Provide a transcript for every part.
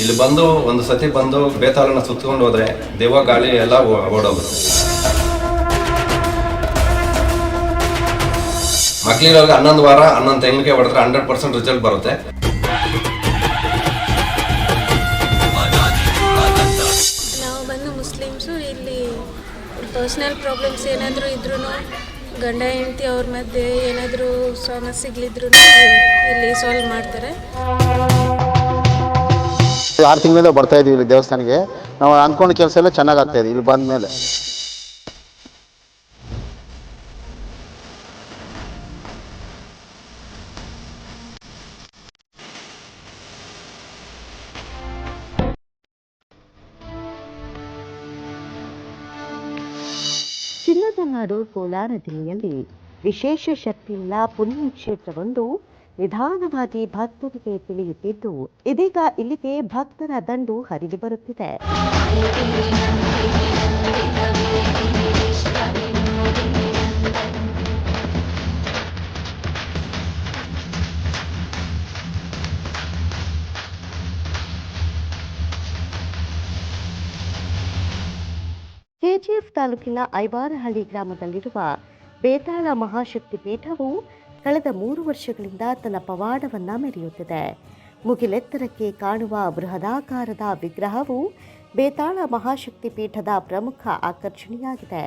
ಇಲ್ಲಿ ಬಂದು ಒಂದು ಸತಿ ಬಂದು ಬೇತಾಳನ ಸುತ್ತಕೊಂಡು ಹೋದ್ರೆ ದೇವ ಗಾಳಿ ಎಲ್ಲ ಓಡೋಗುತ್ತೆ. ಮಕ್ಕಳಿರೋರ್ಗೆ ಹನ್ನೊಂದು ವಾರ, ಹನ್ನೊಂದು ತಿಂಗಳಿಗೆ ಹೊಡೆದ್ರೆ ಹಂಡ್ರೆಡ್ ಪರ್ಸೆಂಟ್ ರಿಸಲ್ಟ್ ಬರುತ್ತೆ. ನಾವು ಬಂದು ಮುಸ್ಲಿಮ್ಸು, ಇಲ್ಲಿ ಪರ್ಸ್ನಲ್ ಪ್ರಾಬ್ಲಮ್ಸ್ ಏನಾದರೂ ಇದ್ರೂ ಗಂಡ ಹೆಂಡತಿ ಅವ್ರ ಮಧ್ಯೆ ಏನಾದರೂ ಸಮಸ್ಯೆಗಳಿದ್ರು ಇಲ್ಲಿ ಆರು ತಿಂಗಳಿಂದ ಬರ್ತಾ ಇದೀವಿ ಇಲ್ಲಿ ದೇವಸ್ಥಾನಕ್ಕೆ. ನಾವು ಅಂದ್ಕೊಂಡ ಕೆಲಸ ಎಲ್ಲ ಚೆನ್ನಾಗಿ ಆಗ್ತಾ ಇದೆ, ಇಲ್ಲಿ ಬಂದ ಮೇಲೆ. ಚಿನ್ನದ ನಾಡು ಕೋಲಾರ ಜಿಲ್ಲೆಯಲ್ಲಿ ವಿಶೇಷ ಶಕ್ತಿಯುಳ್ಳ ಪುಣ್ಯಕ್ಷೇತ್ರವೊಂದು ನಿಧಾನವಾಗಿ ಭಕ್ತರಿಗೆ ತಿಳಿಯುತ್ತಿದ್ದು ಇದೀಗ ಇಲ್ಲಿಗೆ ಭಕ್ತರ ದಂಡು ಹರಿದು ಬರುತ್ತಿದೆ. ಕೆಜಿಎಫ್ ತಾಲೂಕಿನ ಐವಾರಹಳ್ಳಿ ಗ್ರಾಮದಲ್ಲಿರುವ ಬೇತಾಳ ಮಹಾಶಕ್ತಿ ಪೀಠವು ಕಳೆದ ಮೂರು ವರ್ಷಗಳಿಂದ ತನ್ನ ಪವಾಡವನ್ನ ಮೆರೆಯುತ್ತಿದೆ. ಮುಗಿಲೆತ್ತರಕ್ಕೆ ಕಾಣುವ ಬೃಹದಾಕಾರದ ವಿಗ್ರಹವು ಬೇತಾಳ ಮಹಾಶಕ್ತಿ ಪೀಠದ ಪ್ರಮುಖ ಆಕರ್ಷಣೆಯಾಗಿದೆ.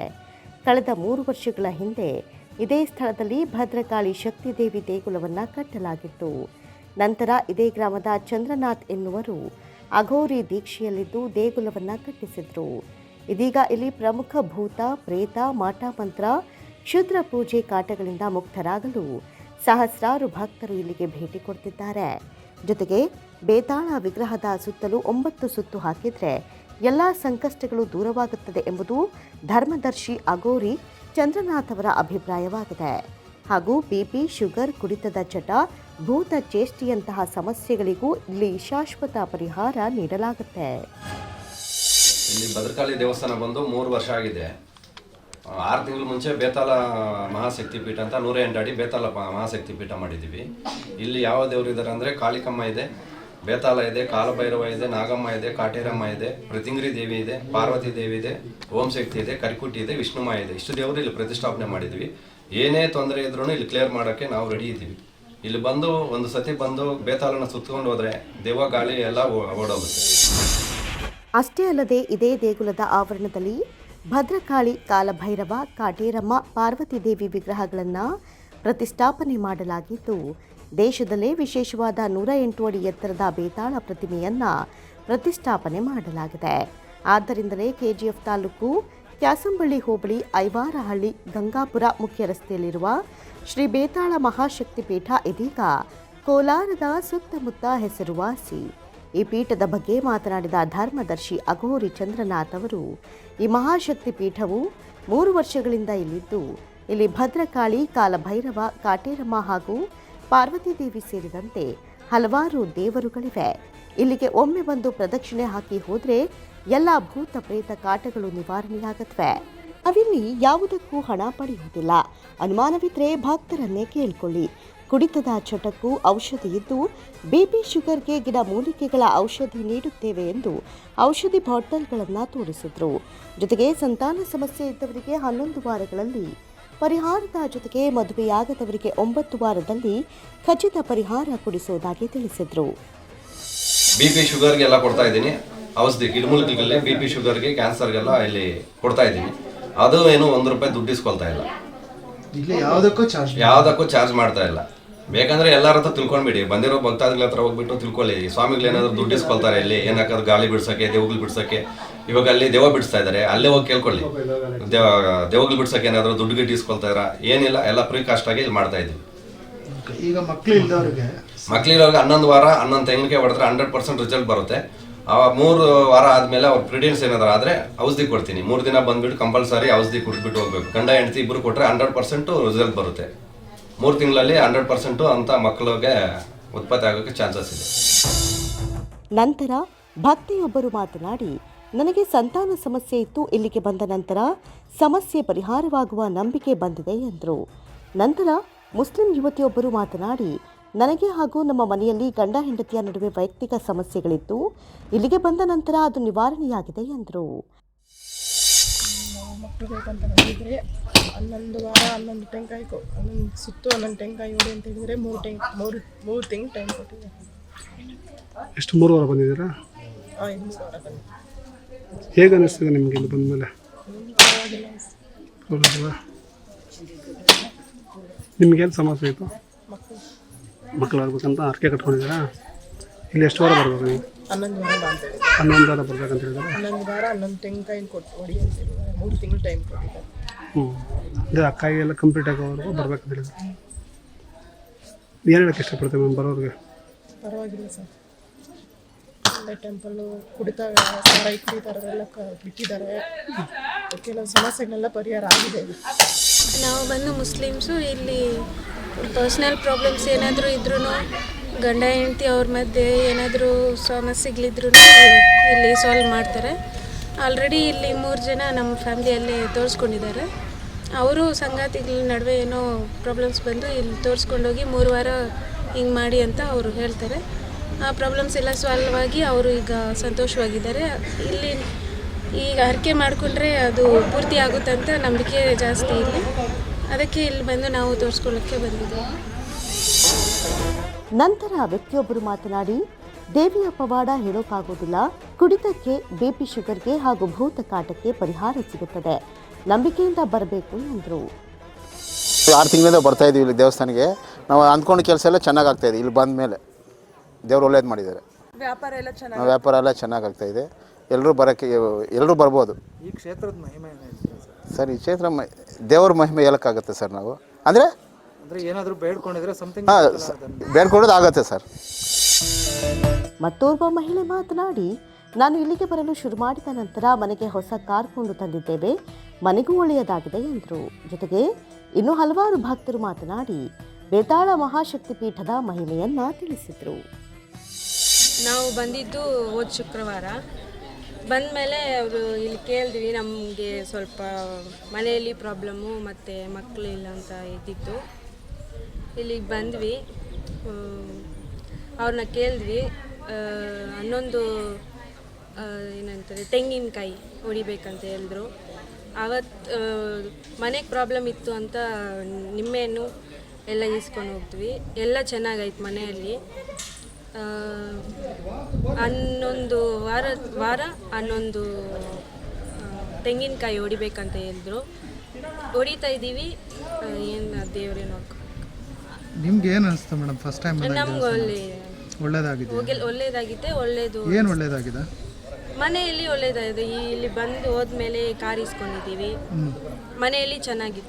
ಕಳೆದ ಮೂರು ವರ್ಷಗಳ ಹಿಂದೆ ಇದೇ ಸ್ಥಳದಲ್ಲಿ ಭದ್ರಕಾಳಿ ಶಕ್ತಿದೇವಿ ದೇಗುಲವನ್ನು ಕಟ್ಟಲಾಗಿತ್ತು. ನಂತರ ಇದೇ ಗ್ರಾಮದ ಚಂದ್ರನಾಥ್ ಎನ್ನುವರು ಅಘೋರಿ ದೀಕ್ಷೆಯಲ್ಲಿದ್ದು ದೇಗುಲವನ್ನು ಕಟ್ಟಿಸಿದರು. ಇದೀಗ ಇಲ್ಲಿ ಪ್ರಮುಖ ಭೂತ, ಪ್ರೇತ ಮಾಟಮಂತ್ರ ಕ್ಷುದ್ರ ಪೂಜೆ ಕಾಟಗಳಿಂದ ಮುಕ್ತರಾಗಲು ಸಹಸ್ರಾರು ಭಕ್ತರು ಇಲ್ಲಿಗೆ ಭೇಟಿ ಕೊಡ್ತಿದ್ದಾರೆ. ಜೊತೆಗೆ ಬೇತಾಳ ವಿಗ್ರಹದ ಸುತ್ತಲೂ ಒಂಬತ್ತು ಸುತ್ತು ಹಾಕಿದರೆ ಎಲ್ಲ ಸಂಕಷ್ಟಗಳು ದೂರವಾಗುತ್ತದೆ ಎಂಬುದು ಧರ್ಮದರ್ಶಿ ಅಗೋರಿ ಚಂದ್ರನಾಥ್ ಅವರ ಅಭಿಪ್ರಾಯವಾಗಿದೆ. ಹಾಗೂ ಬಿಪಿ ಶುಗರ್ ಕುಡಿತದ ಚಟ, ಭೂತ ಚೇಷ್ಟಿಯಂತಹ ಸಮಸ್ಯೆಗಳಿಗೂ ಇಲ್ಲಿ ಶಾಶ್ವತ ಪರಿಹಾರ ನೀಡಲಾಗುತ್ತೆ. ಇಲ್ಲಿ ಭದ್ರಕಾಳಿ ದೇವಸ್ಥಾನ ಬಂದು ಮೂರು ವರ್ಷ ಆಗಿದೆ. ಆರು ತಿಂಗಳ ಮುಂಚೆ ಬೇತಾಲ ಮಹಾಶಕ್ತಿ ಪೀಠ ಅಂತ ನೂರ ಎಂಟು ಅಡಿ ಬೇತಾಲ ಮಹಾಶಕ್ತಿ ಪೀಠ ಮಾಡಿದ್ದೀವಿ. ಇಲ್ಲಿ ಯಾವ ದೇವರು ಇದ್ದಾರೆ ಅಂದರೆ ಕಾಳಿಕಮ್ಮ ಇದೆ, ಬೇತಾಲ ಇದೆ, ಕಾಲಭೈರವ ಇದೆ, ನಾಗಮ್ಮ ಇದೆ, ಕಾಟೇರಮ್ಮ ಇದೆ, ಪ್ರತಿಂಗ್ರಿ ದೇವಿ ಇದೆ, ಪಾರ್ವತಿ ದೇವಿ ಇದೆ, ಓಂ ಶಕ್ತಿ ಇದೆ ಕರಿಕುಟ್ಟಿ ಇದೆ, ವಿಷ್ಣುಮ ಇದೆ. ಇಷ್ಟು ದೇವರು ಇಲ್ಲಿ ಪ್ರತಿಷ್ಠಾಪನೆ ಮಾಡಿದ್ವಿ ಏನೇ ತೊಂದರೆ ಇದ್ರೂ ಇಲ್ಲಿ ಕ್ಲಿಯರ್ ಮಾಡೋಕ್ಕೆ ನಾವು ರೆಡಿ ಇದ್ದೀವಿ. ಇಲ್ಲಿ ಬಂದು ಒಂದು ಸತಿ ಬಂದು ಬೇತಾಲನ ಸುತ್ತಕೊಂಡು ಹೋದರೆ ದೇವ ಗಾಳಿ ಎಲ್ಲ ಓಡೋಗುತ್ತೆ. ಅಷ್ಟೇ ಅಲ್ಲದೆ ಇದೇ ದೇಗುಲದ ಆವರಣದಲ್ಲಿ ಭದ್ರಕಾಳಿ ಕಾಲಭೈರವ ಕಾಟೇರಮ್ಮ ಪಾರ್ವತಿ ದೇವಿ ವಿಗ್ರಹಗಳನ್ನು ಪ್ರತಿಷ್ಠಾಪನೆ ಮಾಡಲಾಗಿದ್ದು, ದೇಶದಲ್ಲೇ ವಿಶೇಷವಾದ ನೂರ ಎಂಟು ಅಡಿ ಎತ್ತರದ ಬೇತಾಳ ಪ್ರತಿಮೆಯನ್ನು ಪ್ರತಿಷ್ಠಾಪನೆ ಮಾಡಲಾಗಿದೆ. ಆದ್ದರಿಂದಲೇ ಕೆಜಿಎಫ್ ತಾಲೂಕು ಕ್ಯಾಸಂಬಳ್ಳಿ ಹೋಬಳಿ ಐವಾರಹಳ್ಳಿ ಗಂಗಾಪುರ ಮುಖ್ಯ ರಸ್ತೆಯಲ್ಲಿರುವ ಶ್ರೀ ಬೇತಾಳ ಮಹಾಶಕ್ತಿ ಪೀಠ ಇದೀಗ ಕೋಲಾರದ ಸುತ್ತಮುತ್ತ ಹೆಸರುವಾಸಿ. ಈ ಪೀಠದ ಬಗ್ಗೆ ಮಾತನಾಡಿದ ಧರ್ಮದರ್ಶಿ ಅಘೋರಿ ಚಂದ್ರನಾಥ್ ಅವರು, ಈ ಮಹಾಶಕ್ತಿ ಪೀಠವು ಮೂರು ವರ್ಷಗಳಿಂದ ಇಲ್ಲಿದ್ದು, ಇಲ್ಲಿ ಭದ್ರಕಾಳಿ, ಕಾಲಭೈರವ, ಕಾಟೇರಮ್ಮ ಹಾಗೂ ಪಾರ್ವತಿ ದೇವಿ ಸೇರಿದಂತೆ ಹಲವಾರು ದೇವರುಗಳಿವೆ. ಇಲ್ಲಿಗೆ ಒಮ್ಮೆ ಬಂದು ಪ್ರದಕ್ಷಿಣೆ ಹಾಕಿ ಹೋದರೆ ಎಲ್ಲ ಭೂತ ಪ್ರೇತ ಕಾಟಗಳು ನಿವಾರಣೆಯಾಗತ್ವೆ. ಅವಿಲ್ಲಿ ಯಾವುದಕ್ಕೂ ಹಣ ಪಡೆಯುವುದಿಲ್ಲ. ಅನುಮಾನವಿದ್ರೆ ಭಕ್ತರನ್ನೇ ಕೇಳಿಕೊಳ್ಳಿ. ಕುಡಿತದ ಚಟಕ್ಕೂ ಔಷಧಿ ಇದ್ದು ಬಿಪಿ ಶುಗರ್ಗೆ ಗಿಡ ಮೂಲಿಕೆಗಳ ಔಷಧಿ ನೀಡುತ್ತೇವೆ ಎಂದು ಔಷಧಿ ಬಾಟಲ್ಗಳನ್ನು ತೋರಿಸಿದ್ರು. ಜೊತೆಗೆ ಸಂತಾನ ಸಮಸ್ಯೆ ಇದ್ದವರಿಗೆ ಹನ್ನೊಂದು ವಾರಗಳಲ್ಲಿ ಪರಿಹಾರದ ಜೊತೆಗೆ ಮದುವೆಯಾಗದವರಿಗೆ ಒಂಬತ್ತು ವಾರದಲ್ಲಿ ಖಚಿತ ಪರಿಹಾರ ಕೊಡಿಸುವುದಾಗಿ ತಿಳಿಸಿದರು. ಬಿ ಪಿ ಶುಗರ್ಗೆಲ್ಲ ಕೊಡ್ತಾ ಇದ್ದೀನಿ. ಔಷಧಿ ಗಿಡಮೂಲಿಕೆಗಳಲ್ಲಿ ಬಿ ಪಿ ಶುಗರ್ಗೆ ಕ್ಯಾನ್ಸರ್ಗೆಲ್ಲ ಇಲ್ಲಿ ಕೊಡ್ತಾ ಇದ್ದೀನಿ. ಅದು ಏನು ಒಂದು ರೂಪಾಯಿ ದುಡ್ಡು ಇಸ್ಕೊಳ್ತಾ ಇಲ್ಲ. ಇಲ್ಲಿ ಯಾವುದಕ್ಕೂ ಚಾರ್ಜ್ ಯಾವುದಕ್ಕೂ ಚಾರ್ಜ್ ಮಾಡ್ತಾ ಇಲ್ಲ. ಬೇಕಂದ್ರೆ ಎಲ್ಲರ ಹತ್ರ ತಿಳ್ಕೊಂಡ್ಬಿಡಿ. ಬಂದಿರೋ ಭಕ್ತಾದಿಗಳ ಹತ್ರ ಹೋಗ್ಬಿಟ್ಟು ತಿಳ್ಕೊಳ್ಳಿ. ಸ್ವಾಮಿಗಳು ಏನಾದ್ರು ದುಡ್ಡು ಇಸ್ಕೊಳ್ತಾರೆ ಇಲ್ಲಿ ಏನಾದ್ರು ಗಾಳಿ ಬಿಡ್ಸಕ್ಕೆ ದೇವಗಳು ಬಿಡ್ಸಕ್ಕೆ. ಇವಾಗ ಅಲ್ಲಿ ದೇವ ಬಿಡಿಸ್ತಾ ಇದ್ದಾರೆ ಅಲ್ಲೇ ಹೋಗಿ ಕೇಳ್ಕೊಳ್ಳಿ. ದೇವ ದೇವಗಳು ಬಿಡ್ಸಕ್ಕೆ ಏನಾದ್ರು ದುಡ್ಡು ಗಿಟ್ಟು ಇಸ್ಕೊಳ್ತಾ ಇದಾರ? ಏನಿಲ್ಲ ಎಲ್ಲ ಫ್ರೀ ಕಾಸ್ಟ್ ಆಗಿ ಇಲ್ಲಿ ಮಾಡ್ತಾ ಇದ್ದೀವಿ. ಈಗ ಮಕ್ಳು ಇಲ್ದವ್ರಿಗೆ ಮಕ್ಳಿರೋರ್ಗೆ ಹನ್ನೊಂದು ವಾರ ಹನ್ನೊಂದು ತೆಂಗಿನಕಾಯಿ ಹೊಡೆದ್ರೆ ಹಂಡ್ರೆಡ್ ಪರ್ಸೆಂಟ್ ರಿಸಲ್ಟ್ ಬರುತ್ತೆ. ಆ ಮೂರು ವಾರ ಆದ್ಮೇಲೆ ಅವ್ರ ಪ್ರಿಡಿಯನ್ಸ್ ಏನಾದ್ರು ಆದ್ರೆ ಔಷಧಿ ಕೊಡ್ತೀನಿ. ಮೂರು ದಿನ ಬಂದ್ಬಿಟ್ಟು ಕಂಪಲ್ಸರಿ ಔಷಧಿ ಕುಡಿದ್ಬಿಟ್ಟು ಹೋಗ್ಬೇಕು. ಗಂಡ ಹೆಂಡತಿ ಇಬ್ರು ಕೊಟ್ರೆ ಹಂಡ್ರೆಡ್ ಪರ್ಸೆಂಟು ರಿಸಲ್ಟ್ ಬರುತ್ತೆ. ಮೂರು ತಿಂಗಳಲ್ಲಿ ಹಂಡ್ರೆಡ್ ಪರ್ಸೆಂಟು ಅಂತ ಮಕ್ಕಳಿಗೆ ಉತ್ಪತ್ತಿ ಆಗೋಕ್ಕೆ ಚಾನ್ಸಸ್ ಇದೆ. ನಂತರ ಭಕ್ತಿಯೊಬ್ಬರು ಮಾತನಾಡಿ, ನನಗೆ ಸಂತಾನ ಸಮಸ್ಯೆ ಇತ್ತು, ಇಲ್ಲಿಗೆ ಬಂದ ನಂತರ ಸಮಸ್ಯೆ ಪರಿಹಾರವಾಗುವ ನಂಬಿಕೆ ಬಂದಿದೆ ಎಂದರು. ನಂತರ ಮುಸ್ಲಿಂ ಯುವತಿಯೊಬ್ಬರು ಮಾತನಾಡಿ, ನನಗೆ ಹಾಗೂ ನಮ್ಮ ಮನೆಯಲ್ಲಿ ಗಂಡ ಹೆಂಡತಿಯ ನಡುವೆ ವೈಯಕ್ತಿಕ ಸಮಸ್ಯೆಗಳಿತ್ತು, ಇಲ್ಲಿಗೆ ಬಂದ ನಂತರ ಅದು ನಿವಾರಣೆಯಾಗಿದೆ ಎಂದರು. ಮಕ್ಕಳು ಬೇಕಂತ ಬಂದಿದ್ರೆ ಹನ್ನೊಂದು ವಾರ ಹನ್ನೊಂದು ಟೆಂಕಾಯಿ ಕೊ ಹನ್ನೊಂದು ಸುತ್ತು ಹನ್ನೊಂದು ಟೆಂಕಾಯಿ ಹೊಡಿ ಅಂತ ಹೇಳಿದರೆ ಮೂರು ಟೆಂಕ್ ಮೂರು ಮೂರು ತಿಂಗಳು ಟೈಮ್ ಕೊಟ್ಟಿದೆ. ಎಷ್ಟು ಮೂರು ವಾರ ಬಂದಿದ್ದೀರಾ? ಐದು ವಾರ ಬಂದು ಹೇಗೆ ಅನ್ನಿಸ್ತದೆ ನಿಮಗೆ ಇಲ್ಲಿ ಪರವಾಗಿಲ್ಲ. ಹೌದಲ್ವಾ ನಿಮಗೇನು ಸಮಸ್ಯೆ ಇತ್ತು? ಮಕ್ಕಳು. ಆಗ್ಬೇಕಂತ ಅರ್ಕೆ ಕಟ್ಕೊಂಡಿದ್ದೀರಾ? ಇಲ್ಲಿ ಎಷ್ಟು ವಾರ ಬರ್ಬೇಕು ನೀವು? ಹನ್ನೊಂದು ವಾರ ಬಾ ಅಂತ ಹೇಳಿದ್ದಾರೆ ಹನ್ನೊಂದು ವಾರ ಬರ್ಬೇಕಂತ ಹೇಳಿದ್ರೆ? ಹನ್ನೊಂದು ವಾರ ಹನ್ನೊಂದು ಟೆಂಕಾಯಿ ಕೊಟ್ಟು ಹೊಡಿ ಅಂತ ಹೇಳಿದ್ದಾರೆ ಮೂರು ತಿಂಗಳು ಟೈಮ್ ಕೊಟ್ಟಿದ್ದಾರೆ. ಹ್ಞೂ ಅಂದರೆ ಆ ಕಾಯಿ ಎಲ್ಲ ಕಂಪ್ಲೀಟ್ ಆಗೋವರೆಗೂ ಬರ್ಬೇಕಂತ ಹೇಳಿದ್ರು? ಏನು ಹೇಳಕ್ಕೆ ಇಷ್ಟಪಡ್ತೇವೆ ಮ್ಯಾಮ್ ಬರೋರಿಗೆ? ಪರವಾಗಿಲ್ಲ ಸರ್ ಒಳ್ಳೆ ಟೆಂಪಲ್ಲು ಕುಡಿತಾ ಸಾರಾಯಿ ಕುಡಿತಾರೆಲ್ಲ ಕ ಬಿಟ್ಟಿದ್ದಾರೆ. ಕೆಲವು ಸಮಸ್ಯೆಗಳೆಲ್ಲ ಪರಿಹಾರ ಆಗಿದೆ. ನಾವು ಬಂದು ಮುಸ್ಲಿಮ್ಸು ಇಲ್ಲಿ ಪರ್ಸ್ನಲ್ ಪ್ರಾಬ್ಲಮ್ಸ್ ಏನಾದರೂ ಇದ್ರೂ ಗಂಡ ಹೆಂಡತಿ ಅವ್ರ ಮಧ್ಯೆ ಏನಾದರೂ ಸಮಸ್ಯೆಗಳಿದ್ರು ಇಲ್ಲಿ ಸಾಲ್ವ್ ಮಾಡ್ತಾರೆ. ಆಲ್ರೆಡಿ ಇಲ್ಲಿ ಮೂರು ಜನ ನಮ್ಮ ಫ್ಯಾಮಿಲಿಯಲ್ಲಿ ತೋರಿಸ್ಕೊಂಡಿದ್ದಾರೆ. ಅವರು ಸಂಗಾತಿಗಳ ನಡುವೆ ಏನೋ ಪ್ರಾಬ್ಲಮ್ಸ್ ಬಂದು ಇಲ್ಲಿ ತೋರಿಸ್ಕೊಂಡೋಗಿ ಮೂರು ವಾರ ಹಿಂಗೆ ಮಾಡಿ ಅಂತ ಅವರು ಹೇಳ್ತಾರೆ. ಆ ಪ್ರಾಬ್ಲಮ್ಸ್ ಎಲ್ಲ ಸಾಲ್ವ್ ಆಗಿ ಅವರು ಈಗ ಸಂತೋಷವಾಗಿದ್ದಾರೆ. ಇಲ್ಲಿ ಈಗ ಹರಕೆ ಮಾಡಿಕೊಂಡ್ರೆ ಅದು ಪೂರ್ತಿ ಆಗುತ್ತಂತ ನಂಬಿಕೆ ಜಾಸ್ತಿ ಇಲ್ಲಿ. ಅದಕ್ಕೆ ಇಲ್ಲಿ ಬಂದು ನಾವು ತೋರಿಸ್ಕೊಳ್ಳೋಕ್ಕೆ ಬಂದಿದ್ದೀವಿ. ನಂತರ ವ್ಯಕ್ತಿಯೊಬ್ಬರು ಮಾತನಾಡಿ ದೇವಿಯ ಪವಾಡ ಹೇಳೋಕ್ಕಾಗೋದಿಲ್ಲ ಕುಡಿತಕ್ಕೆ ಬಿಪಿ ಶುಗರ್ಗೆ ಹಾಗೂ ಭೂತ ಕಾಟಕ್ಕೆ ಪರಿಹಾರ ಸಿಗುತ್ತದೆ. ನಂಬಿಕೆಯಿಂದ ಬರಬೇಕು ಎಂದರು. ಆರು ತಿಂಗಳಿಂದ ಬರ್ತಾ ಇದೀವಿ ಇಲ್ಲಿ ದೇವಸ್ಥಾನಕ್ಕೆ. ನಾವು ಅಂದ್ಕೊಂಡ ಕೆಲಸ ಎಲ್ಲ ಚೆನ್ನಾಗಿ ಆಗ್ತಾ ಇದೆ ಇಲ್ಲಿ ಬಂದ ಮೇಲೆ ದೇವ್ರು ಒಳ್ಳೇದು ಮಾಡಿದ್ದಾರೆ. ವ್ಯಾಪಾರ ಎಲ್ಲ ಚೆನ್ನಾಗಿ ವ್ಯಾಪಾರ ಎಲ್ಲ ಚೆನ್ನಾಗಿ ಆಗ್ತಾ ಇದೆ. ಎಲ್ಲರೂ ಬರೋಕ್ಕೆ ಎಲ್ಲರೂ ಬರ್ಬೋದು. ಈ ಕ್ಷೇತ್ರದ ಮಹಿಮೆ ಸರ್? ಸರ್ ಈ ಕ್ಷೇತ್ರ ಮ ದೇವ್ರ ಮಹಿಮೆ ಹೇಳೋಕ್ಕಾಗತ್ತೆ ಸರ್ ನಾವು? ಅಂದರೆ ಅಂದ್ರೆ ಏನಾದರೂ ಬೇಡ್ಕೊಂಡಿದ್ರೆ ಸಮಥಿಂಗ್ ಹಾಂ ಬೇಡ್ಕೊಳ್ಳೋದು ಆಗತ್ತೆ ಸರ್. ಮತ್ತೋರ್ವ ಮಹಿಳೆ ಮಾತನಾಡಿ ನಾನು ಇಲ್ಲಿಗೆ ಬರಲು ಶುರು ಮಾಡಿದ ನಂತರ ಮನೆಗೆ ಹೊಸ ಕಾರ್ ಕೊಂಡು ತಂದಿದ್ದೇವೆ. ಮನೆಗೂ ಒಳ್ಳೆಯದಾಗಿದೆ ಎಂದರು. ಜೊತೆಗೆ ಇನ್ನು ಹಲವಾರು ಭಕ್ತರು ಮಾತನಾಡಿ ಬೇತಾಳ ಮಹಾಶಕ್ತಿ ಪೀಠದ ಮಹಿಳೆಯನ್ನ ತಿಳಿಸಿದರು. ನಾವು ಬಂದಿದ್ದು ಹೋದ ಶುಕ್ರವಾರ. ಬಂದಮೇಲೆ ಅವರು ಇಲ್ಲಿ ಕೇಳಿದ್ವಿ ನಮಗೆ ಸ್ವಲ್ಪ ಮನೆಯಲ್ಲಿ ಪ್ರಾಬ್ಲಮ್ಮು ಮತ್ತು ಮಕ್ಕಳಿಲ್ಲ ಅಂತ ಇದ್ದಿತ್ತು ಇಲ್ಲಿಗೆ ಬಂದ್ವಿ. ಅವ್ರನ್ನ ಕೇಳಿದ್ವಿ. ಹನ್ನೊಂದು ಏನಂತಾರೆ, ತೆಂಗಿನಕಾಯಿ ಹೊಡಿಬೇಕಂತ ಹೇಳಿದ್ರು. ಅವತ್ತು ಮನೆಗೆ ಪ್ರಾಬ್ಲಮ್ ಇತ್ತು ಅಂತ ನಿಮ್ಮೇನು ಎಲ್ಲ ಈಸ್ಕೊಂಡು ಹೋಗ್ತೀವಿ ಎಲ್ಲ ಚೆನ್ನಾಗಾಯ್ತು ಮನೆಯಲ್ಲಿ. ಹನ್ನೊಂದು ವಾರ ವಾರ ಹನ್ನೊಂದು ತೆಂಗಿನಕಾಯಿ ಹೊಡಿಬೇಕಂತ ಹೇಳಿದ್ರು. ಹೊಡಿತಾ ಇದ್ದೀವಿ ಏನು ದೇವರೇ ನೋಡ್ಕೊ ನಿಮ್ಗೆ ಏನು ಅನಿಸ್ತು ಮೇಡಮ್ ಫಸ್ಟ್ ಟೈಮ್ ನಮ್ಗೆ ಒಳ್ಳೆ ಒಳ್ಳೇದಾಗಿದೆ ಹೋಗಿ ಒಳ್ಳೇದಾಗಿದೆ ಒಳ್ಳೇದು ಏನು ಒಳ್ಳೇದಾಗಿದೆ ಮನೆಯಲ್ಲಿ ಒಳ್ಳೇದಾಗಿದೆ ಈ- ಇಲ್ಲಿ ಬಂದು ಹೋದ್ಮೇಲೆ ಕಾರ್ ಇಸ್ಕೊಂಡಿದ್ದೀವಿ ಮನೆಯಲ್ಲಿ ಚೆನ್ನಾಗಿದೆ.